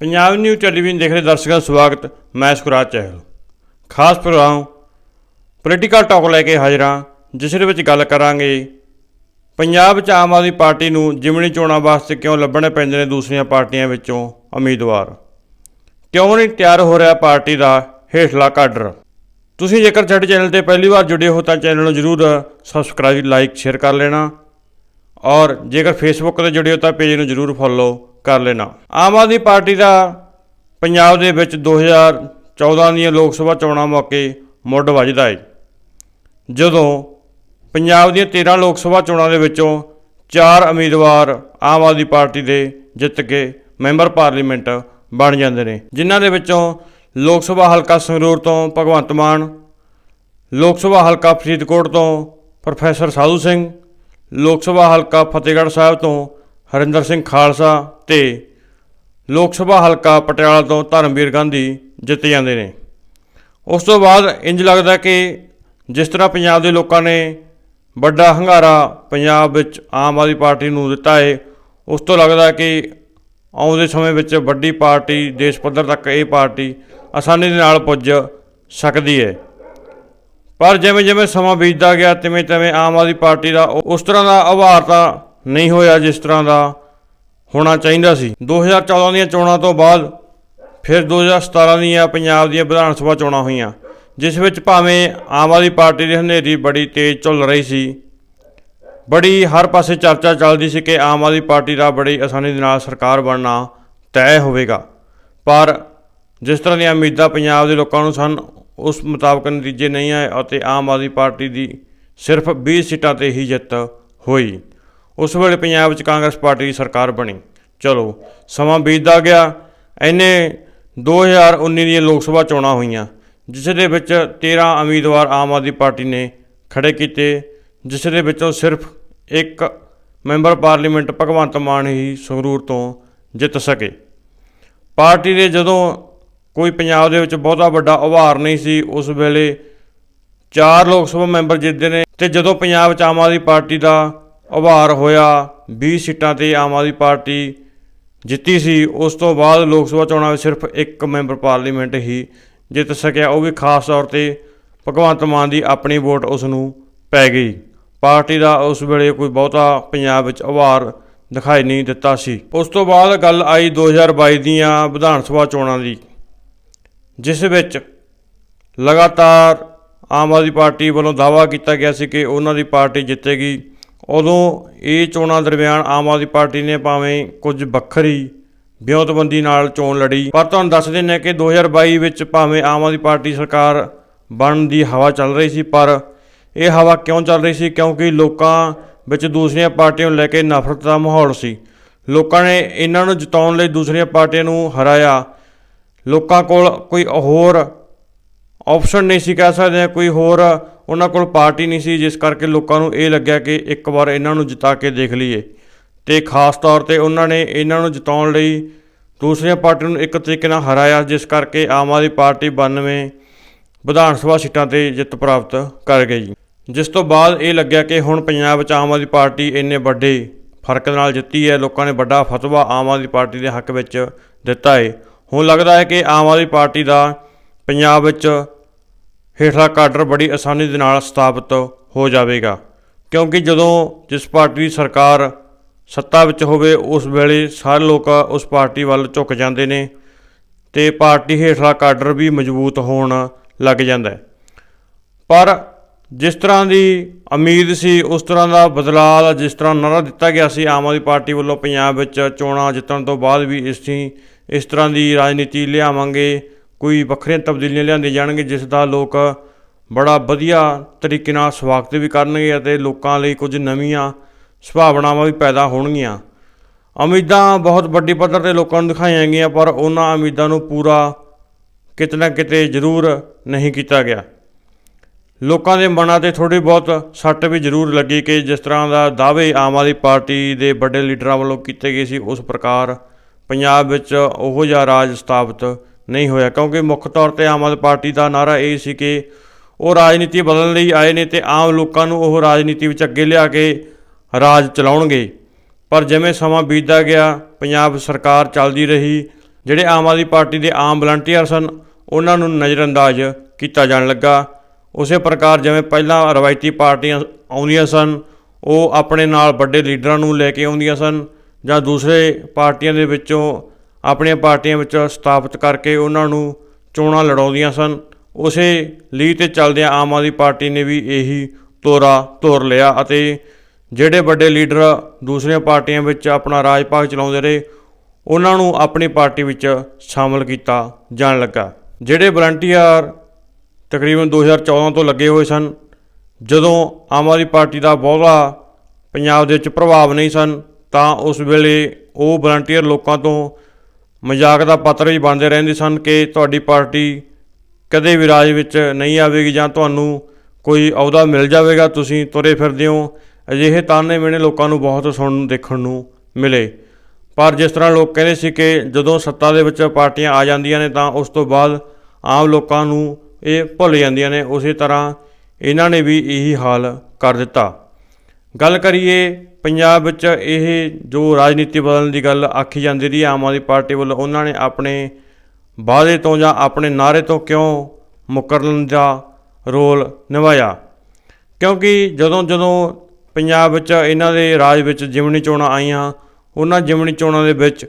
Punjab news television ਦੇਖ ਰਹੇ ਦਰਸ਼ਕਾਂ ਦਾ ਸਵਾਗਤ। ਮੈਂ ਸੁਖਰਾਜ ਚਹਿਲ। ਖਾਸ ਪ੍ਰੋਗਰਾਮ ਪੋਲੀਟੀਕਲ ਟਾਕ ਲੈ ਕੇ ਹਾਜ਼ਰ ਹਾਂ, ਜਿਸ ਦੇ ਵਿੱਚ ਗੱਲ ਕਰਾਂਗੇ ਪੰਜਾਬ 'ਚ ਆਮ ਆਦਮੀ ਪਾਰਟੀ ਨੂੰ ਜਿਮਣੀ ਚੋਣਾਂ ਵਾਸਤੇ ਕਿਉਂ ਲੱਭਣੇ ਪੈਂਦੇ ਨੇ ਦੂਸਰੀਆਂ ਪਾਰਟੀਆਂ ਵਿੱਚੋਂ ਉਮੀਦਵਾਰ। ਕਿਉਂ ਨਹੀਂ ਤਿਆਰ ਹੋ ਰਿਹਾ ਪਾਰਟੀ ਦਾ ਹੇਠਲਾ ਕਾਡਰ? ਤੁਸੀਂ ਜੇਕਰ ਸਾਡੇ ਚੈਨਲ ਤੇ ਪਹਿਲੀ ਵਾਰ ਜੁੜੇ ਹੋ ਤਾਂ ਚੈਨਲ ਨੂੰ ਜਰੂਰ ਸਬਸਕ੍ਰਾਈਬ ਲਾਈਕ ਸ਼ੇਅਰ ਕਰ ਲੈਣਾ। ਔਰ ਜੇਕਰ ਫੇਸਬੁੱਕ ਤੇ ਜੁੜੇ ਹੋ ਤਾਂ ਪੇਜ ਨੂੰ ਜਰੂਰ ਫੋਲੋ ਕਰ ਲੈਣਾ। ਆਮ ਆਦਮੀ ਪਾਰਟੀ ਦਾ ਪੰਜਾਬ ਦੇ ਵਿੱਚ 2014 ਦੀਆਂ ਲੋਕ ਸਭਾ ਚੋਣਾਂ ਮੌਕੇ ਮੁੱਢ ਵੱਜਦਾ ਹੈ ਜਦੋਂ ਪੰਜਾਬ ਦੀਆਂ 13 ਲੋਕ ਸਭਾ ਚੋਣਾਂ ਦੇ ਵਿੱਚੋਂ ਚਾਰ ਉਮੀਦਵਾਰ ਆਮ ਆਦਮੀ ਪਾਰਟੀ ਦੇ ਜਿੱਤ ਕੇ ਮੈਂਬਰ ਪਾਰਲੀਮੈਂਟ ਬਣ ਜਾਂਦੇ ਨੇ। ਜਿਨ੍ਹਾਂ ਦੇ ਵਿੱਚੋਂ ਲੋਕ ਸਭਾ ਹਲਕਾ ਸੰਗਰੂਰ ਤੋਂ ਭਗਵੰਤ ਮਾਨ, ਲੋਕ ਸਭਾ ਹਲਕਾ ਫਰੀਦਕੋਟ ਤੋਂ ਪ੍ਰੋਫੈਸਰ ਸਾਧੂ ਸਿੰਘ, ਲੋਕ ਸਭਾ ਹਲਕਾ ਫਤਿਹਗੜ੍ਹ ਸਾਹਿਬ ਤੋਂ ਹਰਿੰਦਰ ਸਿੰਘ ਖਾਲਸਾ ਤੇ ਲੋਕ ਸਭਾ ਹਲਕਾ ਪਟਿਆਲਾ ਤੋਂ ਧਰਮਵੀਰ ਗਾਂਧੀ ਜਿੱਤ ਜਾਂਦੇ ਨੇ। ਉਸ ਤੋਂ ਬਾਅਦ ਇੰਜ ਲੱਗਦਾ ਕਿ ਜਿਸ ਤਰ੍ਹਾਂ ਪੰਜਾਬ ਦੇ ਲੋਕਾਂ ਨੇ ਵੱਡਾ ਹੰਗਾਰਾ ਪੰਜਾਬ ਵਿੱਚ ਆਮ ਆਦਮੀ ਪਾਰਟੀ ਨੂੰ ਦਿੱਤਾ ਹੈ ਉਸ ਤੋਂ ਲੱਗਦਾ ਕਿ ਆਉਂਦੇ ਸਮੇਂ ਵਿੱਚ ਵੱਡੀ ਪਾਰਟੀ, ਦੇਸ਼ ਪੱਧਰ ਤੱਕ ਇਹ ਪਾਰਟੀ ਆਸਾਨੀ ਦੇ ਨਾਲ ਪੁੱਜ ਸਕਦੀ ਹੈ ਪਰ ਜਿਵੇਂ ਜਿਵੇਂ ਸਮਾਂ ਬੀਤਦਾ ਗਿਆ ਤਿਵੇਂ ਤਿਵੇਂ ਆਮ ਆਦਮੀ ਪਾਰਟੀ ਦਾ ਉਹ- ਉਸ ਤਰ੍ਹਾਂ ਦਾ ਆਭਾਰ ਤਾਂ ਨਹੀਂ ਹੋਇਆ ਜਿਸ ਤਰ੍ਹਾਂ ਦਾ ਹੋਣਾ ਚਾਹੀਦਾ ਸੀ। 2014 ਦੀਆਂ ਚੋਣਾਂ ਤੋਂ ਬਾਅਦ ਫਿਰ 2017 ਦੀਆਂ ਪੰਜਾਬ ਦੀਆਂ ਵਿਧਾਨ ਸਭਾ ਚੋਣਾਂ ਹੋਈਆਂ, ਜਿਸ ਵਿੱਚ ਭਾਵੇਂ ਆਮ ਆਦਮੀ ਪਾਰਟੀ ਦੀ ਹਨੇਰੀ ਬੜੀ ਤੇਜ਼ ਝੁੱਲ ਰਹੀ ਸੀ, ਬੜੀ ਹਰ ਪਾਸੇ ਚਰਚਾ ਚੱਲਦੀ ਸੀ ਕਿ ਆਮ ਆਦਮੀ ਪਾਰਟੀ ਦਾ ਬੜੀ ਆਸਾਨੀ ਦੇ ਨਾਲ ਸਰਕਾਰ ਬਣਨਾ ਤੈਅ ਹੋਵੇਗਾ। ਪਰ ਜਿਸ ਤਰ੍ਹਾਂ ਦੀਆਂ ਉਮੀਦਾਂ ਪੰਜਾਬ ਦੇ ਲੋਕਾਂ ਨੂੰ ਸਨ, ਉਸ ਮੁਤਾਬਕ ਨਤੀਜੇ ਨਹੀਂ ਆਏ ਅਤੇ ਆਮ ਆਦਮੀ ਪਾਰਟੀ ਦੀ ਸਿਰਫ 20 ਸੀਟਾਂ ਤੇ ਹੀ ਜਿੱਤ ਹੋਈ। ਉਸ ਵੇਲੇ ਪੰਜਾਬ ਵਿੱਚ ਕਾਂਗਰਸ ਪਾਰਟੀ ਦੀ ਸਰਕਾਰ ਬਣੀ। ਚਲੋ, ਸਮਾਂ ਬੀਤਦਾ ਗਿਆ। ਐਨੇ 2019 ਦੀਆਂ ਲੋਕ ਸਭਾ ਚੋਣਾਂ ਹੋਈਆਂ, ਜਿਸ ਦੇ ਵਿੱਚ 13 ਉਮੀਦਵਾਰ ਆਮ ਆਦਮੀ ਪਾਰਟੀ ਨੇ ਖੜੇ ਕੀਤੇ, ਜਿਸ ਦੇ ਵਿੱਚੋਂ ਸਿਰਫ ਇੱਕ ਮੈਂਬਰ ਪਾਰਲੀਮੈਂਟ ਭਗਵੰਤ ਮਾਨ ਹੀ ਸੰਗਰੂਰ ਤੋਂ ਜਿੱਤ ਸਕੇ। ਪਾਰਟੀ ਦੇ ਜਦੋਂ ਕੋਈ ਪੰਜਾਬ ਦੇ ਵਿੱਚ ਬਹੁਤਾ ਵੱਡਾ ਉਭਾਰ ਨਹੀਂ ਸੀ, ਉਸ ਵੇਲੇ ਚਾਰ ਲੋਕ ਸਭਾ ਮੈਂਬਰ ਜਿੱਤਦੇ ਨੇ ਤੇ ਜਦੋਂ ਪੰਜਾਬ 'ਚ ਆਮ ਆਦਮੀ ਪਾਰਟੀ ਦਾ ਉਭਾਰ ਹੋਇਆ 20 ਸੀਟਾਂ ਤੇ ਆਮ ਆਦਮੀ ਪਾਰਟੀ ਜਿੱਤੀ ਸੀ। ਉਸ ਤੋਂ ਬਾਅਦ ਲੋਕ ਸਭਾ ਚੋਣਾਂ ਵਿੱਚ ਸਿਰਫ ਇੱਕ ਮੈਂਬਰ ਪਾਰਲੀਮੈਂਟ ਹੀ ਜਿੱਤ ਸਕਿਆ, ਉਹ ਵੀ ਖਾਸ ਤੌਰ ਤੇ ਭਗਵੰਤ ਮਾਨ ਦੀ ਆਪਣੀ ਵੋਟ ਉਸ ਨੂੰ ਪੈ ਗਈ। ਪਾਰਟੀ ਦਾ ਉਸ ਵੇਲੇ ਕੋਈ ਬਹੁਤਾ ਪੰਜਾਬ ਵਿੱਚ ਉਭਾਰ ਦਿਖਾਈ ਨਹੀਂ ਦਿੱਤਾ ਸੀ। ਉਸ ਤੋਂ ਬਾਅਦ ਗੱਲ ਆਈ 2022 ਦੀਆਂ ਵਿਧਾਨ ਸਭਾ ਚੋਣਾਂ ਦੀ, ਜਿਸ ਵਿੱਚ ਲਗਾਤਾਰ ਆਮ ਆਦਮੀ ਪਾਰਟੀ ਵੱਲੋਂ ਦਾਅਵਾ ਕੀਤਾ ਗਿਆ ਸੀ ਕਿ ਉਹਨਾਂ ਦੀ ਪਾਰਟੀ ਜਿੱਤੇਗੀ। ਉਦੋਂ ਇਹ ਚੋਣਾਂ ਦਰਮਿਆਨ ਆਮ ਆਦਮੀ ਪਾਰਟੀ ਨੇ ਭਾਵੇਂ ਕੁਝ ਵੱਖਰੀ ਵਿਉਂਤਬੰਦੀ ਨਾਲ ਚੋਣ ਲੜੀ, ਪਰ ਤੁਹਾਨੂੰ ਦੱਸ ਦਿੰਦੇ ਹਾਂ ਕਿ 2022 ਵਿੱਚ ਭਾਵੇਂ ਆਮ ਆਦਮੀ ਪਾਰਟੀ ਸਰਕਾਰ ਬਣਨ ਦੀ ਹਵਾ ਚੱਲ ਰਹੀ ਸੀ, ਪਰ ਇਹ ਹਵਾ ਕਿਉਂ ਚੱਲ ਰਹੀ ਸੀ? ਕਿਉਂਕਿ ਲੋਕਾਂ ਵਿੱਚ ਦੂਸਰੀਆਂ ਪਾਰਟੀਆਂ ਨੂੰ ਲੈ ਕੇ ਨਫ਼ਰਤ ਦਾ ਮਾਹੌਲ ਸੀ। ਲੋਕਾਂ ਨੇ ਇਹਨਾਂ ਨੂੰ ਜਿਤਾਉਣ ਲਈ ਦੂਸਰੀਆਂ ਪਾਰਟੀਆਂ ਨੂੰ ਹਰਾਇਆ। ਲੋਕਾਂ ਕੋਲ ਕੋਈ ਹੋਰ ਆਪਸ਼ਨ ਨਹੀਂ ਸੀ ਕਹਿ ਸਕਦੇ ਹਾਂ ਕੋਈ ਹੋਰ ਉਹਨਾਂ ਕੋਲ ਪਾਰਟੀ ਨਹੀਂ ਸੀ, ਜਿਸ ਕਰਕੇ ਲੋਕਾਂ ਨੂੰ ਇਹ ਲੱਗਿਆ ਕਿ ਇੱਕ ਵਾਰ ਇਹਨਾਂ ਨੂੰ ਜਿਤਾ ਕੇ ਦੇਖ ਲਈਏ। ਤੇ ਖਾਸ ਤੌਰ ਤੇ ਉਹਨਾਂ ਨੇ ਇਹਨਾਂ ਨੂੰ ਜਿਤਾਉਣ ਲਈ ਦੂਸਰੀਆਂ ਪਾਰਟੀਆਂ ਨੂੰ ਇੱਕ ਤਰੀਕੇ ਨਾਲ ਹਰਾਇਆ, ਜਿਸ ਕਰਕੇ ਆਮ ਆਦਮੀ ਪਾਰਟੀ 92 ਵਿਧਾਨ ਸਭਾ ਸੀਟਾਂ ਤੇ ਜਿੱਤ ਪ੍ਰਾਪਤ ਕਰ ਗਈ। ਜਿਸ ਤੋਂ ਬਾਅਦ ਇਹ ਲੱਗਿਆ ਕਿ ਹੁਣ ਪੰਜਾਬ ਵਿੱਚ ਆਮ ਆਦਮੀ ਪਾਰਟੀ ਇੰਨੇ ਵੱਡੇ ਫ਼ਰਕ ਨਾਲ ਜਿੱਤੀ ਹੈ, ਲੋਕਾਂ ਨੇ ਵੱਡਾ ਫਤਵਾ ਆਮ ਆਦਮੀ ਪਾਰਟੀ ਦੇ ਹੱਕ ਵਿੱਚ ਦਿੱਤਾ ਹੈ। ਹੁਣ ਲੱਗਦਾ ਹੈ ਕਿ ਆਮ ਆਦਮੀ ਪਾਰਟੀ ਦਾ ਪੰਜਾਬ ਵਿੱਚ ਹੇਠਲਾ ਕਾਡਰ ਬੜੀ ਆਸਾਨੀ ਦੇ ਨਾਲ ਸਥਾਪਿਤ ਹੋ ਜਾਵੇਗਾ। ਕਿਉਂਕਿ ਜਦੋਂ ਜਿਸ ਪਾਰਟੀ ਦੀ ਸਰਕਾਰ ਸੱਤਾ ਵਿੱਚ ਹੋਵੇ, ਉਸ ਵੇਲੇ ਸਾਰੇ ਲੋਕ ਉਸ ਪਾਰਟੀ ਵੱਲ ਝੁਕ ਜਾਂਦੇ ਨੇ ਤੇ ਪਾਰਟੀ ਹੇਠਲਾ ਕਾਡਰ ਵੀ ਮਜ਼ਬੂਤ ਹੋਣ ਲੱਗ ਜਾਂਦਾ ਹੈ। ਪਰ ਜਿਸ ਤਰ੍ਹਾਂ ਦੀ ਉਮੀਦ ਸੀ, ਉਸ ਤਰ੍ਹਾਂ ਦਾ ਬਦਲਾਅ ਜਿਸ ਤਰ੍ਹਾਂ ਨਾਰਾ ਦਿੱਤਾ ਗਿਆ ਸੀ, ਆਮ ਆਦਮੀ ਪਾਰਟੀ ਵੱਲੋਂ ਪੰਜਾਬ ਵਿੱਚ ਚੋਣਾਂ ਜਿੱਤਣ ਤੋਂ ਬਾਅਦ ਵੀ ਅਸੀਂ ਇਸ ਤਰ੍ਹਾਂ ਦੀ ਰਾਜਨੀਤੀ ਲਿਆਵਾਂਗੇ ਕੋਈ ਵੱਖਰੀਆਂ ਤਬਦੀਲੀਆਂ ਲਿਆਂਦੀਆਂ ਜਾਣਗੇ ਜਿਸ ਦਾ ਲੋਕ ਬੜਾ ਵਧੀਆ ਤਰੀਕੇ ਨਾਲ ਸਵਾਗਤ ਵੀ ਕਰਨਗੇ ਅਤੇ ਲੋਕਾਂ ਲਈ ਕੁਝ ਨਵੀਆਂ ਸੁਭਾਵਨਾਵਾਂ ਵੀ ਪੈਦਾ ਹੋਣਗੀਆਂ। ਉਮੀਦਾਂ ਬਹੁਤ ਵੱਡੀ ਪੱਧਰ ਤੇ ਲੋਕਾਂ ਨੂੰ ਦਿਖਾਈਆਂ ਗਈਆਂ, ਪਰ ਉਹਨਾਂ ਉਮੀਦਾਂ ਨੂੰ ਪੂਰਾ ਕਿਤੇ ਨਾ ਕਿਤੇ ਜ਼ਰੂਰ ਨਹੀਂ ਕੀਤਾ ਗਿਆ। ਲੋਕਾਂ ਦੇ ਮਨਾਂ ਤੇ ਥੋੜੀ ਬਹੁਤ ਸੱਟ ਵੀ ਜ਼ਰੂਰ ਲੱਗੀ ਕਿ ਜਿਸ ਤਰ੍ਹਾਂ ਦਾ ਦਾਅਵੇ ਆਮ ਆਦਮੀ ਪਾਰਟੀ ਦੇ ਵੱਡੇ ਲੀਡਰਾਂ ਵੱਲੋਂ ਕੀਤੇ ਗਏ ਸੀ, ਉਸ ਪ੍ਰਕਾਰ ਪੰਜਾਬ ਵਿੱਚ ਉਹੋ ਜਿਹਾ ਰਾਜ ਸਥਾਪਿਤ ਨਹੀਂ ਹੋਇਆ, ਕਿਉਂਕਿ ਮੁੱਖ ਤੌਰ ਤੇ ਆਮ ਆਦਮੀ ਪਾਰਟੀ ਦਾ ਨਾਰਾ ਇਹ ਸੀ ਕਿ ਉਹ ਰਾਜਨੀਤੀ ਬਦਲਣ ਲਈ ਆਏ ਨੇ ਤੇ ਆਮ ਲੋਕਾਂ ਨੂੰ ਉਹ ਰਾਜਨੀਤੀ ਵਿੱਚ ਅੱਗੇ ਲਿਆ ਕੇ ਰਾਜ ਚਲਾਉਣਗੇ। ਪਰ ਜਿਵੇਂ ਸਮਾਂ ਬੀਤਦਾ ਗਿਆ, ਪੰਜਾਬ ਸਰਕਾਰ ਚੱਲਦੀ ਰਹੀ, ਜਿਹੜੇ ਆਮ ਆਦਮੀ ਪਾਰਟੀ ਦੇ ਆਮ ਵਲੰਟੀਅਰ ਸਨ, ਉਹਨਾਂ ਨੂੰ ਨਜ਼ਰਅੰਦਾਜ਼ ਕੀਤਾ ਜਾਣ ਲੱਗਾ। ਉਸੇ ਪ੍ਰਕਾਰ ਜਿਵੇਂ ਪਹਿਲਾਂ ਰਵਾਇਤੀ ਪਾਰਟੀਆਂ ਆਉਂਦੀਆਂ ਸਨ, ਉਹ ਆਪਣੇ ਨਾਲ ਵੱਡੇ ਲੀਡਰਾਂ ਨੂੰ ਲੈ ਕੇ ਆਉਂਦੀਆਂ ਸਨ ਜਾਂ ਦੂਸਰੇ ਪਾਰਟੀਆਂ ਦੇ ਵਿੱਚੋਂ ਆਪਣੀਆਂ ਪਾਰਟੀਆਂ ਵਿੱਚ ਸਥਾਪਿਤ ਕਰਕੇ ਉਹਨਾਂ ਨੂੰ ਚੋਣਾਂ ਲੜਾਉਂਦੀਆਂ ਸਨ। ਉਸੇ ਲੀਹ ਤੇ ਚੱਲਦਿਆਂ ਆਮ ਆਦਮੀ ਪਾਰਟੀ ਨੇ ਵੀ ਇਹੀ ਤੋਰਾ ਤੋਰ ਲਿਆ ਅਤੇ ਜਿਹੜੇ ਵੱਡੇ ਲੀਡਰ ਦੂਸਰੀਆਂ ਪਾਰਟੀਆਂ ਵਿੱਚ ਆਪਣਾ ਰਾਜ ਭਾਗ ਚਲਾਉਂਦੇ ਰਹੇ, ਉਹਨਾਂ ਨੂੰ ਆਪਣੀ ਪਾਰਟੀ ਵਿੱਚ ਸ਼ਾਮਲ ਕੀਤਾ ਜਾਣ ਲੱਗਾ। ਜਿਹੜੇ ਵਲੰਟੀਅਰ ਤਕਰੀਬਨ 2014 ਤੋਂ ਲੱਗੇ ਹੋਏ ਸਨ, ਜਦੋਂ ਆਮ ਆਦਮੀ ਪਾਰਟੀ ਦਾ ਬਹੁਤਾ ਪੰਜਾਬ ਦੇ ਵਿੱਚ ਪ੍ਰਭਾਵ ਨਹੀਂ ਸਨ, ਤਾਂ ਉਸ ਵੇਲੇ ਉਹ ਵਲੰਟੀਅਰ ਲੋਕਾਂ ਤੋਂ ਮਜ਼ਾਕ ਦਾ ਪਾਤਰ ਵੀ ਬਣਦੇ ਰਹਿੰਦੇ ਸਨ ਕਿ ਤੁਹਾਡੀ ਪਾਰਟੀ ਕਦੇ ਵੀ ਰਾਜ ਵਿੱਚ ਨਹੀਂ ਆਵੇਗੀ ਜਾਂ ਤੁਹਾਨੂੰ ਕੋਈ ਅਹੁਦਾ ਮਿਲ ਜਾਵੇਗਾ, ਤੁਸੀਂ ਤੁਰੇ ਫਿਰਦੇ ਹੋ। ਅਜਿਹੇ ਤਾਨੇ ਮਿਹਣੇ ਲੋਕਾਂ ਨੂੰ ਬਹੁਤ ਸੁਣਨ ਦੇਖਣ ਨੂੰ ਮਿਲੇ। ਪਰ ਜਿਸ ਤਰ੍ਹਾਂ ਲੋਕ ਕਹਿੰਦੇ ਸੀ ਕਿ ਜਦੋਂ ਸੱਤਾ ਦੇ ਵਿੱਚ ਪਾਰਟੀਆਂ ਆ ਜਾਂਦੀਆਂ ਨੇ ਤਾਂ ਉਸ ਤੋਂ ਬਾਅਦ ਆਮ ਲੋਕਾਂ ਨੂੰ ਇਹ ਭੁੱਲ ਜਾਂਦੀਆਂ ਨੇ। ਉਸੇ ਤਰ੍ਹਾਂ ਇਹਨਾਂ ਨੇ ਵੀ ਇਹੀ ਹਾਲ ਕਰ ਦਿੱਤਾ। ਗੱਲ ਕਰੀਏ ਪੰਜਾਬ ਵਿੱਚ ਇਹ ਜੋ ਰਾਜਨੀਤੀ ਬਦਲਣ ਦੀ ਗੱਲ ਆਖੀ ਜਾਂਦੀ ਰਹੀ, ਆਮ ਆਦਮੀ ਪਾਰਟੀ ਵੱਲੋਂ, ਉਹਨਾਂ ਨੇ ਆਪਣੇ ਵਾਅਦੇ ਤੋਂ ਜਾਂ ਆਪਣੇ ਨਾਅਰੇ ਤੋਂ ਕਿਉਂ ਮੁਕਰਨ ਦਾ ਰੋਲ ਨਿਭਾਇਆ? ਕਿਉਂਕਿ ਜਦੋਂ ਜਦੋਂ ਪੰਜਾਬ ਵਿੱਚ ਇਹਨਾਂ ਦੇ ਰਾਜ ਵਿੱਚ ਜਿਮਣੀ ਚੋਣਾਂ ਆਈਆਂ, ਉਹਨਾਂ ਜਿਮਣੀ ਚੋਣਾਂ ਦੇ ਵਿੱਚ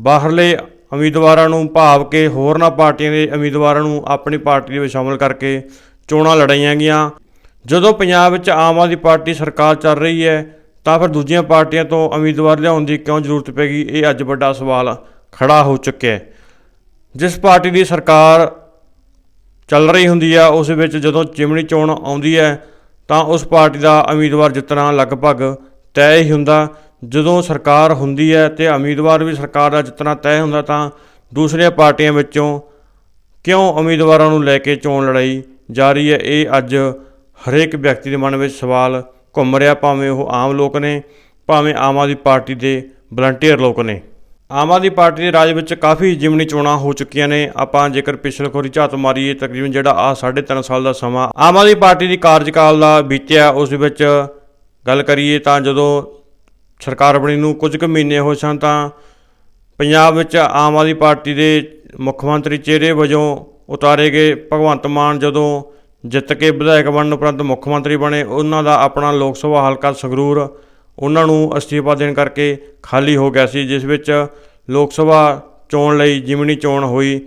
ਬਾਹਰਲੇ ਉਮੀਦਵਾਰਾਂ ਨੂੰ ਭਾਵ ਕੇ ਹੋਰਨਾਂ ਪਾਰਟੀਆਂ ਦੇ ਉਮੀਦਵਾਰਾਂ ਨੂੰ ਆਪਣੀ ਪਾਰਟੀ ਦੇ ਵਿੱਚ ਸ਼ਾਮਲ ਕਰਕੇ ਚੋਣਾਂ ਲੜਾਈਆਂ ਗਈਆਂ। ਜਦੋਂ ਪੰਜਾਬ ਵਿੱਚ ਆਮ ਆਦਮੀ ਪਾਰਟੀ ਸਰਕਾਰ ਚੱਲ ਰਹੀ ਹੈ ਤਾਂ ਫਿਰ ਦੂਜੀਆਂ ਪਾਰਟੀਆਂ ਤੋਂ ਉਮੀਦਵਾਰ ਲਿਆਉਣ ਦੀ ਕਿਉਂ ਜ਼ਰੂਰਤ ਪੈਗੀ ਇਹ ਅੱਜ ਵੱਡਾ ਸਵਾਲ ਖੜਾ ਹੋ ਚੁੱਕਿਆ ਹੈ। ਜਿਸ ਪਾਰਟੀ ਦੀ ਸਰਕਾਰ ਚੱਲ ਰਹੀ ਹੁੰਦੀ ਆ ਉਸ ਵਿੱਚ ਜਦੋਂ ਚਿਮਣੀ ਚੋਣ ਆਉਂਦੀ ਹੈ, ਤਾਂ ਉਸ ਪਾਰਟੀ ਦਾ ਉਮੀਦਵਾਰ ਜਿੱਤਣਾ ਲਗਭਗ ਤੈਅ ਹੀ ਹੁੰਦਾ। ਜਦੋਂ ਸਰਕਾਰ ਹੁੰਦੀ ਹੈ ਤੇ ਉਮੀਦਵਾਰ ਵੀ ਸਰਕਾਰ ਦਾ ਜਿੱਤਣਾ ਤੈਅ ਹੁੰਦਾ, ਤਾਂ ਦੂਸਰੀਆਂ ਪਾਰਟੀਆਂ ਵਿੱਚੋਂ ਕਿਉਂ ਉਮੀਦਵਾਰਾਂ ਨੂੰ ਲੈ ਕੇ ਚੋਣ ਲੜਾਈ ਜਾਰੀ ਹੈ? ਇਹ ਅੱਜ ਹਰੇਕ ਵਿਅਕਤੀ ਦੇ ਮਨ ਵਿੱਚ ਸਵਾਲ ਘੁੰਮ ਰਿਹਾ ਭਾਵੇਂ ਉਹ ਆਮ ਲੋਕ ਨੇ, ਭਾਵੇਂ ਆਮ ਆਦਮੀ ਪਾਰਟੀ ਦੇ ਵਲੰਟੀਅਰ ਲੋਕ ਨੇ। ਆਮ ਆਦਮੀ ਪਾਰਟੀ ਦੇ ਰਾਜ ਵਿੱਚ ਕਾਫੀ ਜਿਮਨੀ ਚੋਣਾਂ ਹੋ ਚੁੱਕੀਆਂ ਨੇ। ਆਪਾਂ ਜੇਕਰ ਪਿਛਲੇ ਖੋਰੀ ਝਾਤ ਮਾਰੀਏ, ਤਕਰੀਬਨ ਜਿਹੜਾ ਆ 3.5 ਸਾਲ ਦਾ ਸਮਾਂ ਆਮ ਆਦਮੀ ਪਾਰਟੀ ਦੀ ਕਾਰਜਕਾਲ ਦਾ ਬੀਤਿਆ, ਉਸ ਵਿੱਚ ਗੱਲ ਕਰੀਏ ਤਾਂ ਜਦੋਂ ਸਰਕਾਰ ਬਣੀ ਨੂੰ ਕੁਝ ਕੁ ਮਹੀਨੇ ਹੋਏ ਸਨ ਤਾਂ ਪੰਜਾਬ ਵਿੱਚ ਆਮ ਆਦਮੀ ਪਾਰਟੀ ਦੇ ਮੁੱਖ ਮੰਤਰੀ ਚਿਹਰੇ ਵਜੋਂ ਉਤਾਰੇ ਗਏ ਭਗਵੰਤ ਮਾਨ ਜਦੋਂ ਜਿੱਤ ਕੇ ਵਿਧਾਇਕ ਬਣਨ ਉਪਰੰਤ ਮੁੱਖ ਮੰਤਰੀ ਬਣੇ, ਉਹਨਾਂ ਦਾ ਆਪਣਾ ਲੋਕ ਸਭਾ ਹਲਕਾ ਸੰਗਰੂਰ। ਉਹਨਾਂ ਨੂੰ ਅਸਤੀਫਾ ਦੇਣ ਕਰਕੇ ਖਾਲੀ ਹੋ ਗਿਆ ਸੀ, ਜਿਸ ਵਿੱਚ ਲੋਕ ਸਭਾ ਚੋਣ ਲਈ ਜਿਮਨੀ ਚੋਣ ਹੋਈ,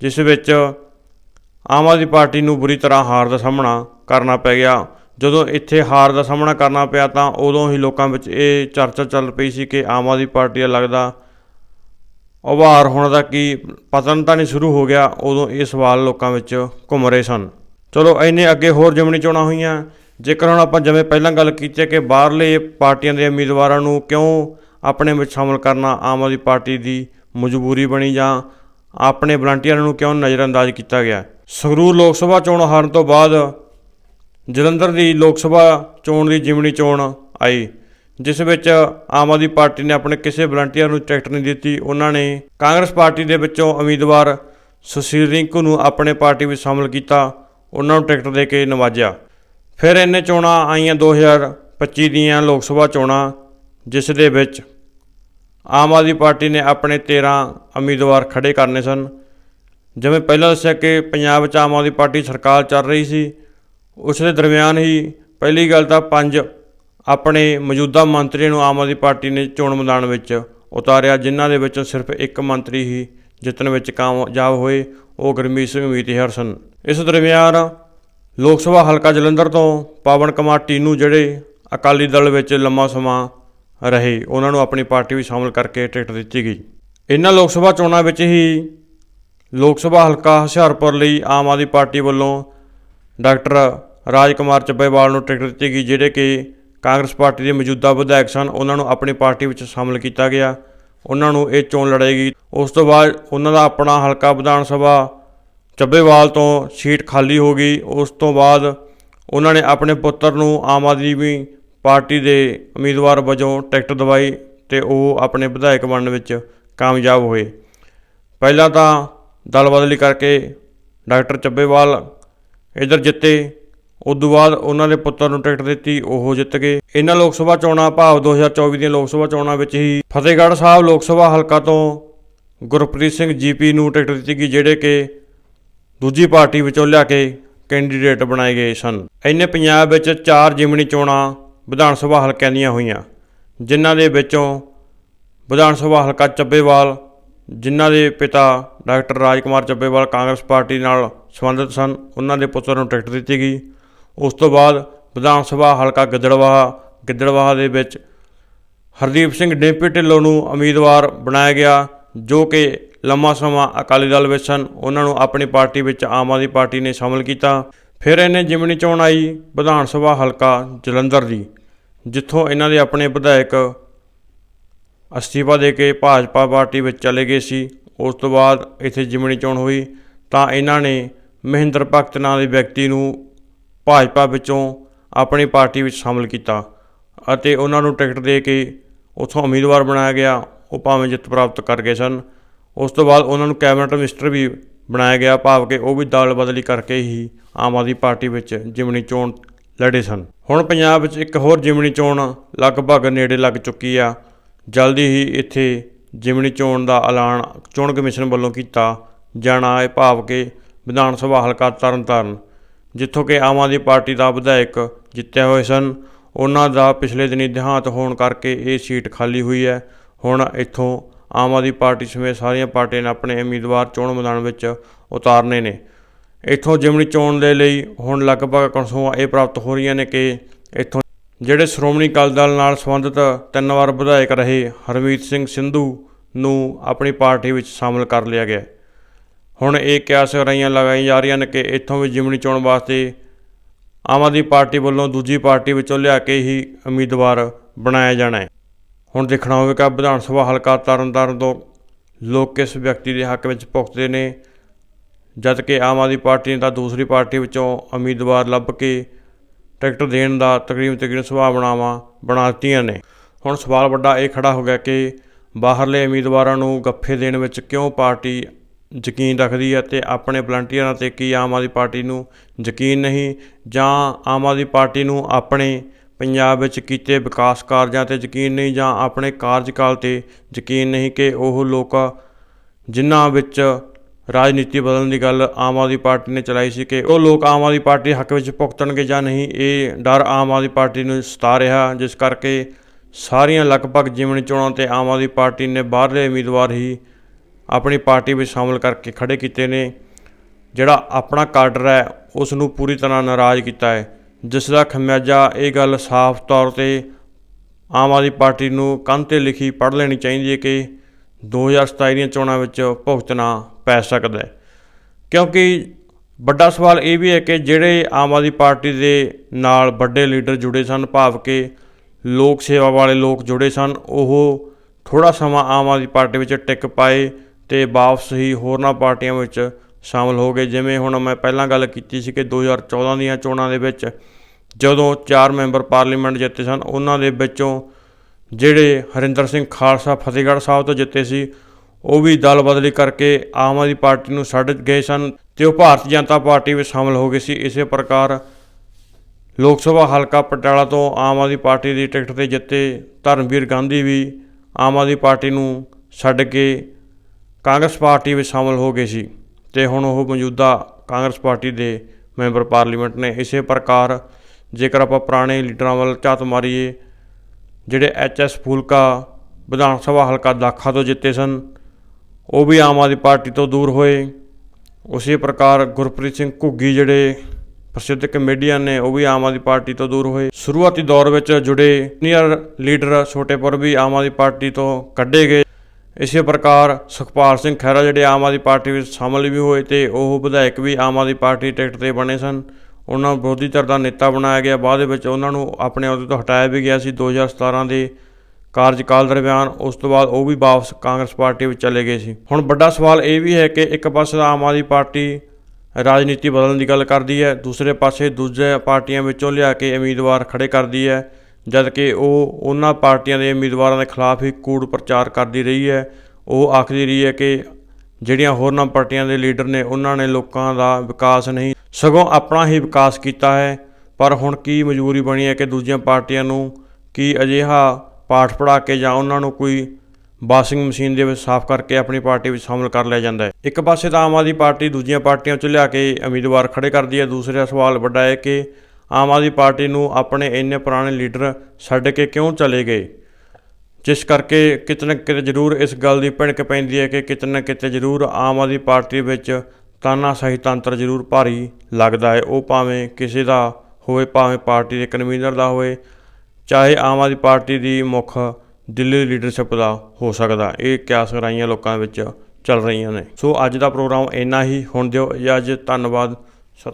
ਜਿਸ ਵਿੱਚ ਆਮ ਆਦਮੀ ਪਾਰਟੀ ਨੂੰ ਬੁਰੀ ਤਰ੍ਹਾਂ ਹਾਰ ਦਾ ਸਾਹਮਣਾ ਕਰਨਾ ਪੈ ਗਿਆ। ਜਦੋਂ ਇੱਥੇ ਹਾਰ ਦਾ ਸਾਹਮਣਾ ਕਰਨਾ ਪਿਆ ਤਾਂ ਉਦੋਂ ਹੀ ਲੋਕਾਂ ਵਿੱਚ ਇਹ ਚਰਚਾ ਚੱਲ ਪਈ ਸੀ ਕਿ ਆਮ ਆਦਮੀ ਪਾਰਟੀ ਦਾ ਲੱਗਦਾ ਉਭਾਰ ਹੋਣ ਦਾ ਕੀ ਪਤਨ ਤਾਂ ਨਹੀਂ ਸ਼ੁਰੂ ਹੋ ਗਿਆ, ਉਦੋਂ ਇਹ ਸਵਾਲ ਲੋਕਾਂ ਵਿੱਚ ਘੁੰਮ ਰਹੇ ਸਨ। ਚਲੋ ਇੰਨੇ ਅੱਗੇ ਹੋਰ ਜਮਣੀ ਚੋਣਾਂ ਹੋਈਆਂ। ਜੇਕਰ ਹੁਣ ਆਪਾਂ ਜਿਵੇਂ ਪਹਿਲਾਂ ਗੱਲ ਕੀਤੀ ਹੈ ਕਿ ਬਾਹਰਲੇ ਪਾਰਟੀਆਂ ਦੇ ਉਮੀਦਵਾਰਾਂ ਨੂੰ ਕਿਉਂ ਆਪਣੇ ਵਿੱਚ ਸ਼ਾਮਲ ਕਰਨਾ ਆਮ ਆਦਮੀ ਪਾਰਟੀ ਦੀ ਮਜਬੂਰੀ ਬਣੀ ਜਾਂ ਆਪਣੇ ਵਲੰਟੀਅਰਾਂ ਨੂੰ ਕਿਉਂ ਨਜ਼ਰਅੰਦਾਜ਼ ਕੀਤਾ ਗਿਆ? ਸੰਗਰੂਰ ਲੋਕ ਸਭਾ ਚੋਣ ਹਾਰਨ ਤੋਂ ਬਾਅਦ ਜਲੰਧਰ ਦੀ ਲੋਕ ਸਭਾ ਚੋਣ ਦੀ ਜਿਮਣੀ ਚੋਣ ਆਈ, ਜਿਸ ਵਿੱਚ ਆਮ ਆਦਮੀ ਪਾਰਟੀ ਨੇ ਆਪਣੇ ਕਿਸੇ ਵਲੰਟੀਅਰ ਨੂੰ ਟਿਕਟ ਨਹੀਂ ਦਿੱਤੀ। ਉਹਨਾਂ ਨੇ ਕਾਂਗਰਸ ਪਾਰਟੀ ਦੇ ਵਿੱਚੋਂ ਉਮੀਦਵਾਰ ਸੁਸ਼ੀਲ ਰਿੰਕੂ ਨੂੰ ਆਪਣੇ ਪਾਰਟੀ ਵਿੱਚ ਸ਼ਾਮਲ ਕੀਤਾ। ਉਹਨਾਂ ਨੂੰ ਟਿਕਟ ਦੇ ਕੇ ਨਵਾਜਿਆ। ਫਿਰ ਇਹਨੇ ਚੋਣਾਂ ਆਈਆਂ 2025 ਦੀਆਂ ਲੋਕ ਸਭਾ ਚੋਣਾਂ, ਜਿਸ ਦੇ ਵਿੱਚ ਆਮ ਆਦਮੀ ਪਾਰਟੀ ਨੇ ਆਪਣੇ 13 ਉਮੀਦਵਾਰ ਖੜੇ ਕਰਨੇ ਸਨ। ਜਿਵੇਂ ਪਹਿਲਾਂ ਦੱਸਿਆ ਕਿ ਪੰਜਾਬ ਵਿੱਚ ਆਮ ਆਦਮੀ ਪਾਰਟੀ ਸਰਕਾਰ ਚੱਲ ਰਹੀ ਸੀ, ਉਸ ਦੇ ਦਰਮਿਆਨ ਹੀ ਪਹਿਲੀ ਗੱਲ ਤਾਂ ਪੰਜ ਆਪਣੇ ਮੌਜੂਦਾ ਮੰਤਰੀਆਂ ਨੂੰ ਆਮ ਆਦਮੀ ਪਾਰਟੀ ਨੇ ਚੋਣ ਮੈਦਾਨ ਵਿੱਚ ਉਤਾਰਿਆ, ਜਿਨ੍ਹਾਂ ਦੇ ਵਿੱਚੋਂ ਸਿਰਫ ਇੱਕ ਮੰਤਰੀ ਹੀ ਜਿੱਤਣ ਵਿੱਚ ਕਾਮਯਾਬ ਹੋਏ ਉਹ ਗੁਰਮੀਤ ਸਿੰਘ ਮੀਤੀਹਰ ਸਨ। ਇਸ ਦਰਮਿਆਨ ਲੋਕ ਸਭਾ ਹਲਕਾ ਜਲੰਧਰ ਤੋਂ ਪਾਵਨ ਕੁਮਾਰ ਟੀਨੂ ਜਿਹੜੇ ਅਕਾਲੀ ਦਲ ਵਿੱਚ ਲੰਮਾ ਸਮਾਂ ਰਹੇ, ਉਹਨਾਂ ਨੂੰ ਆਪਣੀ ਪਾਰਟੀ ਵਿੱਚ ਸ਼ਾਮਲ ਕਰਕੇ ਟਿਕਟ ਦਿੱਤੀ ਗਈ। ਇਹਨਾਂ ਲੋਕ ਸਭਾ ਚੋਣਾਂ ਵਿੱਚ ਹੀ ਲੋਕ ਸਭਾ ਹਲਕਾ ਹੁਸ਼ਿਆਰਪੁਰ ਲਈ ਆਮ ਆਦਮੀ ਪਾਰਟੀ ਵੱਲੋਂ ਡਾਕਟਰ ਰਾਜ ਕੁਮਾਰ ਚੱਬੇਵਾਲ ਨੂੰ ਟਿਕਟ ਦਿੱਤੀ ਗਈ, ਜਿਹੜੇ ਕਿ ਕਾਂਗਰਸ ਪਾਰਟੀ ਦੇ ਮੌਜੂਦਾ ਵਿਧਾਇਕ ਸਨ, ਉਹਨਾਂ ਨੂੰ ਆਪਣੀ ਪਾਰਟੀ ਵਿੱਚ ਸ਼ਾਮਲ ਕੀਤਾ ਗਿਆ। ਉਹਨਾਂ ਨੂੰ ਇਹ ਚੋਣ ਲੜੇਗੀ। ਉਸ ਤੋਂ ਬਾਅਦ ਉਹਨਾਂ ਦਾ ਆਪਣਾ ਹਲਕਾ ਵਿਧਾਨ ਸਭਾ ਚੱਬੇਵਾਲ ਤੋਂ ਸੀਟ ਖਾਲੀ ਹੋ ਗਈ। ਉਸ ਤੋਂ ਬਾਅਦ ਉਹਨਾਂ ਨੇ ਆਪਣੇ ਪੁੱਤਰ ਨੂੰ ਆਮ ਆਦਮੀ ਪਾਰਟੀ ਦੇ ਉਮੀਦਵਾਰ ਵਜੋਂ ਟਿਕਟ ਦਵਾਈ ਤੇ ਉਹ ਆਪਣੇ ਵਿਧਾਇਕ ਬਣਨ ਵਿੱਚ ਕਾਮਯਾਬ ਹੋਏ। ਪਹਿਲਾਂ ਤਾਂ ਦਲ ਬਦਲੀ ਕਰਕੇ ਡਾਕਟਰ ਚੱਬੇਵਾਲ ਇਧਰ ਜਿੱਤੇ। ਉਦੋਂ ਬਾਅਦ ਉਹਨਾਂ ਦੇ ਪੁੱਤਰ ਨੂੰ ਟਿਕਟ ਦਿੱਤੀ, ਉਹ ਜਿੱਤ ਗਏ। ਇਹਨਾਂ ਲੋਕ ਸਭਾ ਚੋਣਾਂ ਭਾਵ 2024 ਦੀਆਂ ਲੋਕ ਸਭਾ ਚੋਣਾਂ ਵਿੱਚ ਹੀ ਫਤਿਹਗੜ੍ਹ ਸਾਹਿਬ ਲੋਕ ਸਭਾ ਹਲਕਾ ਤੋਂ ਗੁਰਪ੍ਰੀਤ ਸਿੰਘ ਜੀਪੀ ਨੂੰ ਟਿਕਟ ਦਿੱਤੀ ਗਈ, ਜਿਹੜੇ ਕਿ ਦੂਜੀ ਪਾਰਟੀ ਵਿੱਚੋਂ ਲਿਆ ਕੇ ਕੈਂਡੀਡੇਟ ਬਣਾਏ ਗਏ ਸਨ। ਇੰਨੇ ਪੰਜਾਬ ਵਿੱਚ ਚਾਰ ਜਿਮਣੀ ਚੋਣਾਂ ਵਿਧਾਨ ਸਭਾ ਹਲਕਿਆਂ ਦੀਆਂ ਹੋਈਆਂ, ਜਿਨ੍ਹਾਂ ਦੇ ਵਿੱਚੋਂ ਵਿਧਾਨ ਸਭਾ ਹਲਕਾ ਚੱਬੇਵਾਲ, ਜਿਨ੍ਹਾਂ ਦੇ ਪਿਤਾ ਡਾਕਟਰ ਰਾਜਕੁਮਾਰ ਚੱਬੇਵਾਲ ਕਾਂਗਰਸ ਪਾਰਟੀ ਨਾਲ ਸੰਬੰਧਿਤ ਸਨ, ਉਹਨਾਂ ਦੇ ਪੁੱਤਰ ਨੂੰ ਟਿਕਟ ਦਿੱਤੀ ਗਈ। ਉਸ ਤੋਂ ਬਾਅਦ ਵਿਧਾਨ ਸਭਾ ਹਲਕਾ ਗਿੱਦੜਵਾਹਾ ਗਿੱਦੜਵਾਹਾ ਦੇ ਵਿੱਚ ਹਰਦੀਪ ਸਿੰਘ ਡੇਂਪੀ ਢਿੱਲੋਂ ਨੂੰ ਉਮੀਦਵਾਰ ਬਣਾਇਆ ਗਿਆ, ਜੋ ਕਿ ਲੰਮਾ ਸਮਾਂ ਅਕਾਲੀ ਦਲ ਵਿੱਚ ਸਨ। ਉਹਨਾਂ ਨੂੰ ਆਪਣੀ ਪਾਰਟੀ ਵਿੱਚ ਆਮ ਆਦਮੀ ਪਾਰਟੀ ਨੇ ਸ਼ਾਮਲ ਕੀਤਾ। ਫਿਰ ਇਹਨੇ ਜਿਮਣੀ ਚੋਣ ਆਈ ਵਿਧਾਨ ਸਭਾ ਹਲਕਾ ਜਲੰਧਰ ਦੀ, ਜਿੱਥੋਂ ਇਹਨਾਂ ਦੇ ਆਪਣੇ ਵਿਧਾਇਕ ਅਸਤੀਫਾ ਦੇ ਕੇ ਭਾਜਪਾ ਪਾਰਟੀ ਵਿੱਚ ਚਲੇ ਗਏ ਸੀ। ਉਸ ਤੋਂ ਬਾਅਦ ਇੱਥੇ ਜਿਮਣੀ ਚੋਣ ਹੋਈ ਤਾਂ ਇਹਨਾਂ ਨੇ ਮਹਿੰਦਰ ਭਗਤ ਨਾਂ ਦੇ ਵਿਅਕਤੀ ਨੂੰ ਭਾਜਪਾ ਵਿੱਚੋਂ ਆਪਣੀ ਪਾਰਟੀ ਵਿੱਚ ਸ਼ਾਮਲ ਕੀਤਾ ਅਤੇ ਉਹਨਾਂ ਨੂੰ ਟਿਕਟ ਦੇ ਕੇ ਉੱਥੋਂ ਉਮੀਦਵਾਰ ਬਣਾਇਆ ਗਿਆ। ਉਹ ਭਾਵੇਂ ਜਿੱਤ ਪ੍ਰਾਪਤ ਕਰ ਗਏ ਸਨ। ਉਸ ਤੋਂ ਬਾਅਦ ਉਹਨਾਂ ਨੂੰ ਕੈਬਨਿਟ ਮਿਨਿਸਟਰ ਵੀ ਬਣਾਇਆ ਗਿਆ, ਭਾਵ ਕਿ ਉਹ ਵੀ ਦਲ ਬਦਲੀ ਕਰਕੇ ਹੀ ਆਮ ਆਦਮੀ ਪਾਰਟੀ ਵਿੱਚ ਜਿਮਣੀ ਚੋਣ ਲੜੇ ਸਨ। ਹੁਣ ਪੰਜਾਬ ਵਿੱਚ ਇੱਕ ਹੋਰ ਜਿਮਣੀ ਚੋਣ ਲਗਭਗ ਨੇੜੇ ਲੱਗ ਚੁੱਕੀ ਆ। ਜਲਦੀ ਹੀ ਇੱਥੇ ਜਿਮਣੀ ਚੋਣ ਦਾ ਐਲਾਨ ਚੋਣ ਕਮਿਸ਼ਨ ਵੱਲੋਂ ਕੀਤਾ ਜਾਣਾ ਹੈ, ਭਾਵ ਕਿ ਵਿਧਾਨ ਸਭਾ ਹਲਕਾ ਤਰਨਤਾਰਨ ਜਿੱਥੋਂ ਕਿ ਆਮ ਆਦਮੀ ਪਾਰਟੀ ਦਾ ਵਿਧਾਇਕ ਜਿੱਤਿਆ ਹੋਏ ਸਨ, ਉਹਨਾਂ ਦਾ ਪਿਛਲੇ ਦਿਨੀ ਦੇਹਾਂਤ ਹੋਣ ਕਰਕੇ ਇਹ ਸੀਟ ਖਾਲੀ ਹੋਈ ਹੈ। ਹੁਣ ਇੱਥੋਂ ਆਮ ਆਦਮੀ ਪਾਰਟੀ ਸਮੇਤ ਸਾਰੀਆਂ ਪਾਰਟੀਆਂ ਨੇ ਆਪਣੇ ਉਮੀਦਵਾਰ ਚੋਣ ਮੈਦਾਨ ਵਿੱਚ ਉਤਾਰਨੇ ਨੇ। ਇੱਥੋਂ ਜਿਮਨੀ ਚੋਣ ਦੇ ਲਈ ਹੁਣ ਲਗਭਗ ਕਨਸੂਆਂ ਇਹ ਪ੍ਰਾਪਤ ਹੋ ਰਹੀਆਂ ਨੇ ਕਿ ਇੱਥੋਂ ਜਿਹੜੇ ਸ਼੍ਰੋਮਣੀ ਅਕਾਲੀ ਦਲ ਨਾਲ ਸੰਬੰਧਿਤ ਤਿੰਨ ਵਾਰ ਵਿਧਾਇਕ ਰਹੇ ਹਰਮੀਤ ਸਿੰਘ ਸਿੰਧੂ ਨੂੰ ਆਪਣੀ ਪਾਰਟੀ ਵਿੱਚ ਸ਼ਾਮਲ ਕਰ ਲਿਆ ਗਿਆ। ਹੁਣ ਇਹ ਕਿਆਸ ਰਾਈਆਂ ਲਗਾਈਆਂ ਜਾ ਰਹੀਆਂ ਨੇ ਕਿ ਇੱਥੋਂ ਵੀ ਜਿਮਣੀ ਚੋਣ ਵਾਸਤੇ ਆਮ ਆਦਮੀ ਪਾਰਟੀ ਵੱਲੋਂ ਦੂਜੀ ਪਾਰਟੀ ਵਿੱਚੋਂ ਲਿਆ ਕੇ ਹੀ ਉਮੀਦਵਾਰ ਬਣਾਇਆ ਜਾਣਾ ਹੈ। ਹੁਣ ਦੇਖਣਾ ਹੋਵੇਗਾ ਵਿਧਾਨ ਸਭਾ ਹਲਕਾ ਤਰਨਤਾਰਨ ਤੋਂ ਲੋਕ ਕਿਸ ਵਿਅਕਤੀ ਦੇ ਹੱਕ ਵਿੱਚ ਭੁਗਤਦੇ ਨੇ, ਜਦ ਕਿ ਆਮ ਆਦਮੀ ਪਾਰਟੀ ਨੇ ਤਾਂ ਦੂਸਰੀ ਪਾਰਟੀ ਵਿੱਚੋਂ ਉਮੀਦਵਾਰ ਲੱਭ ਕੇ ਟਿਕਟ ਦੇਣ ਦਾ ਤਕਰੀਬਨ ਤਕਰੀਬਨ ਸੰਭਾਵਨਾਵਾਂ ਬਣਾ ਦਿੱਤੀਆਂ ਨੇ। ਹੁਣ ਸਵਾਲ ਵੱਡਾ ਇਹ ਖੜਾ ਹੋ ਗਿਆ ਕਿ ਬਾਹਰਲੇ ਉਮੀਦਵਾਰਾਂ ਨੂੰ ਗੱਫੇ ਦੇਣ ਵਿੱਚ ਕਿਉਂ ਪਾਰਟੀ ਯਕੀਨ ਰੱਖਦੀ ਹੈ ਅਤੇ ਆਪਣੇ ਵਲੰਟੀਅਰਾਂ ਤੇ ਕੀ ਆਮ ਆਦਮੀ ਪਾਰਟੀ ਨੂੰ ਯਕੀਨ ਨਹੀਂ ਜਾਂ ਆਮ ਆਦਮੀ ਪਾਰਟੀ ਨੂੰ ਆਪਣੇ ਪੰਜਾਬ ਵਿੱਚ ਕੀਤੇ ਵਿਕਾਸ ਕਾਰਜਾਂ ਤੇ ਯਕੀਨ ਨਹੀਂ ਜਾਂ ਆਪਣੇ ਕਾਰਜਕਾਲ ਤੇ ਯਕੀਨ ਨਹੀਂ ਕਿ ਉਹ ਲੋਕ ਜਿਨ੍ਹਾਂ ਵਿੱਚ ਰਾਜਨੀਤੀ ਬਦਲਣ ਦੀ ਗੱਲ ਆਮ ਆਦਮੀ ਪਾਰਟੀ ਨੇ ਚਲਾਈ ਸੀ ਕਿ ਉਹ ਲੋਕ ਆਮ ਆਦਮੀ ਪਾਰਟੀ ਦੇ ਹੱਕ ਵਿੱਚ ਭੁਗਤਣਗੇ ਜਾਂ ਨਹੀਂ, ਇਹ ਡਰ ਆਮ ਆਦਮੀ ਪਾਰਟੀ ਨੂੰ ਸਤਾ ਰਿਹਾ, ਜਿਸ ਕਰਕੇ ਸਾਰੀਆਂ ਲਗਭਗ ਜਿਮਣੀ ਚੋਣਾਂ ਤੇ ਆਮ ਆਦਮੀ ਪਾਰਟੀ ਨੇ ਬਾਹਰਲੇ ਉਮੀਦਵਾਰ ਹੀ ਆਪਣੀ ਪਾਰਟੀ ਵਿੱਚ ਸ਼ਾਮਲ ਕਰਕੇ ਖੜੇ ਕੀਤੇ ਨੇ। ਜਿਹੜਾ ਆਪਣਾ ਕਾਡਰ ਹੈ ਉਸ ਨੂੰ ਪੂਰੀ ਤਰ੍ਹਾਂ ਨਾਰਾਜ਼ ਕੀਤਾ ਹੈ। ਜਿਸ ਦਾ ਖਮਿਆਜਾ ਇਹ ਗੱਲ ਸਾਫ਼ ਤੌਰ ਤੇ ਆਮ ਆਦਮੀ ਪਾਰਟੀ ਨੂੰ ਕੰਧ ਤੇ ਲਿਖੀ ਪੜ੍ਹ ਲੈਣੀ ਚਾਹੀਦੀ ਹੈ ਕਿ 2027 ਦੀਆਂ ਚੋਣਾਂ ਵਿੱਚ ਭੁਗਤਣਾ ਪੈ ਸਕਦਾ ਹੈ। ਕਿਉਂਕਿ ਵੱਡਾ ਸਵਾਲ ਇਹ ਵੀ ਹੈ ਕਿ ਜਿਹੜੇ ਆਮ ਆਦਮੀ ਪਾਰਟੀ ਦੇ ਨਾਲ ਵੱਡੇ ਲੀਡਰ ਜੁੜੇ ਸਨ, ਭਾਵ ਕਿ ਲੋਕ ਸੇਵਾ ਵਾਲੇ ਲੋਕ ਜੁੜੇ ਸਨ, ਉਹ ਥੋੜਾ ਸਮਾਂ ਆਮ ਆਦਮੀ ਪਾਰਟੀ ਵਿੱਚ ਟਿਕ ਪਾਏ ਤੇ ਵਾਪਸ ਹੀ ਹੋਰਨਾਂ ਪਾਰਟੀਆਂ ਵਿੱਚ ਸ਼ਾਮਲ ਹੋ ਗਏ। ਜਿਵੇਂ ਹੁਣ ਮੈਂ ਪਹਿਲਾਂ ਗੱਲ ਕੀਤੀ ਸੀ ਕਿ 2014 ਦੀਆਂ ਚੋਣਾਂ ਦੇ ਵਿੱਚ ਜਦੋਂ ਚਾਰ ਮੈਂਬਰ ਪਾਰਲੀਮੈਂਟ ਜਿੱਤੇ ਸਨ, ਉਹਨਾਂ ਦੇ ਵਿੱਚੋਂ ਜਿਹੜੇ ਹਰਿੰਦਰ ਸਿੰਘ ਖਾਲਸਾ ਫਤਿਹਗੜ੍ਹ ਸਾਹਿਬ ਤੋਂ ਜਿੱਤੇ ਸੀ, ਉਹ ਵੀ ਦਲ ਬਦਲੀ ਕਰਕੇ ਆਮ ਆਦਮੀ ਪਾਰਟੀ ਨੂੰ ਛੱਡ ਗਏ ਸਨ ਤੇ ਉਹ ਭਾਰਤੀ ਜਨਤਾ ਪਾਰਟੀ ਵਿੱਚ ਸ਼ਾਮਲ ਹੋ ਗਏ ਸੀ। ਇਸੇ ਪ੍ਰਕਾਰ ਲੋਕ ਸਭਾ ਹਲਕਾ ਪਟਿਆਲਾ ਤੋਂ ਆਮ ਆਦਮੀ ਪਾਰਟੀ ਦੀ ਟਿਕਟ ਤੇ ਜਿੱਤੇ ਧਰਮਵੀਰ ਗਾਂਧੀ ਵੀ ਆਮ ਆਦਮੀ ਪਾਰਟੀ ਨੂੰ ਛੱਡ ਕੇ ਕਾਂਗਰਸ ਪਾਰਟੀ ਵਿੱਚ ਸ਼ਾਮਲ ਹੋ ਗਏ ਸੀ ਤੇ ਹੁਣ ਉਹ ਮੌਜੂਦਾ ਕਾਂਗਰਸ ਪਾਰਟੀ ਦੇ ਮੈਂਬਰ ਪਾਰਲੀਮੈਂਟ ਨੇ। ਇਸੇ ਪ੍ਰਕਾਰ ਜੇਕਰ ਆਪਾਂ ਪੁਰਾਣੇ ਲੀਡਰਾਂ ਵੱਲ ਝਾਤ ਮਾਰੀਏ, ਜਿਹੜੇ ਐਚ ਐਸ ਫੂਲਕਾ ਵਿਧਾਨ ਸਭਾ ਹਲਕਾ ਦਾਖਾ ਤੋਂ ਜਿੱਤੇ ਸਨ, ਉਹ ਵੀ ਆਮ ਆਦਮੀ ਪਾਰਟੀ ਤੋਂ ਦੂਰ ਹੋਏ। ਉਸੇ ਪ੍ਰਕਾਰ ਗੁਰਪ੍ਰੀਤ ਸਿੰਘ ਘੁੱਗੀ ਜਿਹੜੇ ਪ੍ਰਸਿੱਧ ਕਮੇਡੀਅਨ ਨੇ, ਉਹ ਵੀ ਆਮ ਆਦਮੀ ਪਾਰਟੀ ਤੋਂ ਦੂਰ ਹੋਏ। ਸ਼ੁਰੂਆਤੀ ਦੌਰ ਵਿੱਚ ਜੁੜੇ ਸੀਨੀਅਰ ਲੀਡਰ ਛੋਟੇਪੁਰ ਵੀ ਆਮ ਆਦਮੀ ਪਾਰਟੀ ਤੋਂ ਕੱਢੇ ਗਏ। ਇਸੇ ਪ੍ਰਕਾਰ ਸੁਖਪਾਲ ਸਿੰਘ ਖਹਿਰਾ ਜਿਹੜੇ ਆਮ ਆਦਮੀ ਪਾਰਟੀ ਵਿੱਚ ਸ਼ਾਮਲ ਵੀ ਹੋਏ ਤੇ ਉਹ ਵਿਧਾਇਕ ਵੀ ਆਮ ਆਦਮੀ ਪਾਰਟੀ ਟਿਕਟ ਤੇ ਬਣੇ ਸਨ। ਉਹਨਾਂ ਨੂੰ ਵਿਰੋਧੀ ਧਿਰ ਦਾ ਨੇਤਾ ਬਣਾਇਆ ਗਿਆ। ਬਾਅਦ ਵਿੱਚ ਉਹਨਾਂ ਨੂੰ ਆਪਣੇ ਅਹੁਦੇ ਤੋਂ ਹਟਾਇਆ ਵੀ ਗਿਆ ਸੀ। 2017 ਦੇ ਕਾਰਜਕਾਲ ਦਰਮਿਆਨ ਉਸ ਤੋਂ ਬਾਅਦ ਉਹ ਵੀ ਵਾਪਸ ਕਾਂਗਰਸ ਪਾਰਟੀ ਵਿੱਚ ਚਲੇ ਗਏ ਸੀ। ਹੁਣ ਵੱਡਾ ਸਵਾਲ ਇਹ ਵੀ ਹੈ ਕਿ ਇੱਕ ਪਾਸੇ ਤਾਂ ਆਮ ਆਦਮੀ ਪਾਰਟੀ ਰਾਜਨੀਤੀ ਬਦਲਣ ਦੀ ਗੱਲ ਕਰਦੀ ਹੈ, ਦੂਸਰੇ ਪਾਸੇ ਦੂਜੇ ਪਾਰਟੀਆਂ ਵਿੱਚੋਂ ਲਿਆ ਕੇ ਉਮੀਦਵਾਰ ਖੜੇ ਕਰਦੀ ਹੈ। ਜਦਕਿ ਉਹ ਉਹਨਾਂ ਪਾਰਟੀਆਂ ਦੇ ਉਮੀਦਵਾਰਾਂ ਦੇ ਖਿਲਾਫ ਹੀ ਕੂੜ ਪ੍ਰਚਾਰ ਕਰਦੀ ਰਹੀ ਹੈ। ਉਹ ਆਖਦੀ ਰਹੀ ਹੈ ਕਿ ਜਿਹੜੀਆਂ ਹੋਰਨਾਂ ਪਾਰਟੀਆਂ ਦੇ ਲੀਡਰ ਨੇ, ਉਹਨਾਂ ਨੇ ਲੋਕਾਂ ਦਾ ਵਿਕਾਸ ਨਹੀਂ, ਸਗੋਂ ਆਪਣਾ ਹੀ ਵਿਕਾਸ ਕੀਤਾ ਹੈ। ਪਰ ਹੁਣ ਕੀ ਮਜਬੂਰੀ ਬਣੀ ਹੈ ਕਿ ਦੂਜੀਆਂ ਪਾਰਟੀਆਂ ਨੂੰ ਕੀ ਅਜਿਹਾ ਪਾਠ ਪੜ੍ਹਾ ਕੇ ਜਾਂ ਉਹਨਾਂ ਨੂੰ ਕੋਈ ਵਾਸ਼ਿੰਗ ਮਸ਼ੀਨ ਦੇ ਵਿੱਚ ਸਾਫ਼ ਕਰਕੇ ਆਪਣੀ ਪਾਰਟੀ ਵਿੱਚ ਸ਼ਾਮਲ ਕਰ ਲਿਆ ਜਾਂਦਾ ਹੈ? ਇੱਕ ਪਾਸੇ ਤਾਂ ਆਮ ਆਦਮੀ ਪਾਰਟੀ ਦੂਜੀਆਂ ਪਾਰਟੀਆਂ 'ਚ ਲਿਆ ਕੇ ਉਮੀਦਵਾਰ ਖੜੇ ਕਰਦੀ ਹੈ। ਦੂਸਰਾ ਸਵਾਲ ਵੱਡਾ ਹੈ ਕਿ ਆਮ ਆਦਮੀ ਪਾਰਟੀ ਨੂੰ ਆਪਣੇ ਇੰਨੇ ਪੁਰਾਣੇ ਲੀਡਰ ਛੱਡ ਕੇ ਕਿਉਂ ਚਲੇ ਗਏ? ਜਿਸ ਕਰਕੇ ਕਿਤੇ ਨਾ ਕਿਤੇ ਜ਼ਰੂਰ ਇਸ ਗੱਲ ਦੀ ਭਿਣਕ ਪੈਂਦੀ ਹੈ ਕਿ ਕਿਤੇ ਨਾ ਕਿਤੇ ਜ਼ਰੂਰ ਆਮ ਆਦਮੀ ਪਾਰਟੀ ਵਿੱਚ ਤਾਨਾਸ਼ਾਹੀ ਤੰਤਰ ਜ਼ਰੂਰ ਭਾਰੀ ਲੱਗਦਾ ਹੈ। ਉਹ ਭਾਵੇਂ ਕਿਸੇ ਦਾ ਹੋਵੇ, ਭਾਵੇਂ ਪਾਰਟੀ ਦੇ ਕਨਵੀਨਰ ਦਾ ਹੋਵੇ, ਚਾਹੇ ਆਮ ਆਦਮੀ ਪਾਰਟੀ ਦੀ ਮੁੱਖ ਦਿੱਲੀ ਲੀਡਰਸ਼ਿਪ ਦਾ ਹੋ ਸਕਦਾ। ਇਹ ਕਿਆਸ ਗਰਾਈਆਂ ਲੋਕਾਂ ਵਿੱਚ ਚੱਲ ਰਹੀਆਂ ਨੇ। ਸੋ ਅੱਜ ਦਾ ਪ੍ਰੋਗਰਾਮ ਇੰਨਾ ਹੀ। ਹੁਣ ਦਿਓ ਇਜਾਜ਼ਤ। ਧੰਨਵਾਦ। ਸਤਿ